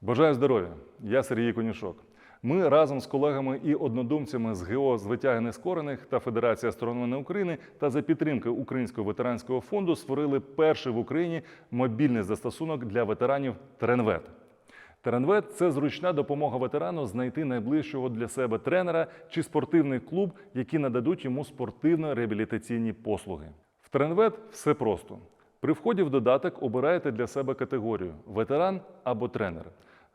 Бажаю здоров'я! Я Сергій Конюшок. Ми разом з колегами і однодумцями з ГО з витяги нескорених та Федерації астрономії України та за підтримки Українського ветеранського фонду створили перший в Україні мобільний застосунок для ветеранів Тренвет. Тренвет це зручна допомога ветерану знайти найближчого для себе тренера чи спортивний клуб, які нададуть йому спортивно-реабілітаційні послуги. В Тренвет все просто. При вході в додаток обираєте для себе категорію ветеран або тренер.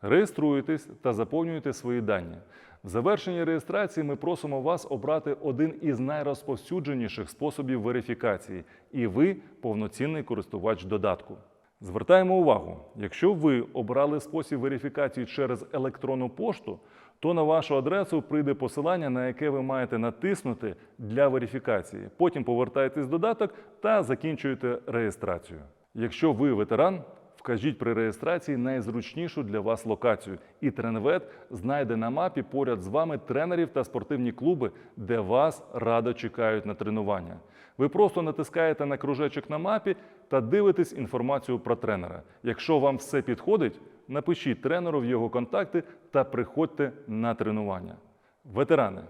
Реєструєтесь та заповнюєте свої дані. В завершенні реєстрації ми просимо вас обрати один із найрозповсюдженіших способів верифікації, і ви повноцінний користувач додатку. Звертаємо увагу, якщо ви обрали спосіб верифікації через електронну пошту, то на вашу адресу прийде посилання, на яке ви маєте натиснути для верифікації. Потім повертаєтесь в додаток та закінчуєте реєстрацію. Якщо ви ветеран, вкажіть при реєстрації найзручнішу для вас локацію, і Тренвет знайде на мапі поряд з вами тренерів та спортивні клуби, де вас радо чекають на тренування. Ви просто натискаєте на кружечок на мапі та дивитесь інформацію про тренера. Якщо вам все підходить, напишіть тренеру в його контакти та приходьте на тренування. Ветерани,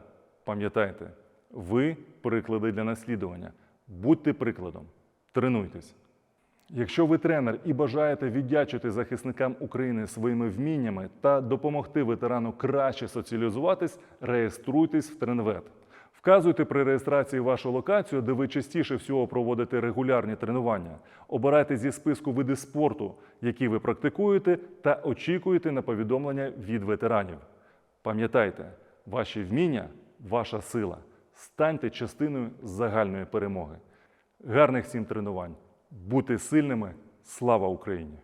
пам'ятайте, ви приклади для наслідування. Будьте прикладом, тренуйтесь. Якщо ви тренер і бажаєте віддячити захисникам України своїми вміннями та допомогти ветерану краще соціалізуватись, реєструйтесь в Тренвет. Вказуйте при реєстрації вашу локацію, де ви частіше всього проводите регулярні тренування. Обирайте зі списку види спорту, які ви практикуєте, та очікуйте на повідомлення від ветеранів. Пам'ятайте, ваші вміння ваша сила. Станьте частиною загальної перемоги. Гарних всім тренувань! Бути сильними! Слава Україні!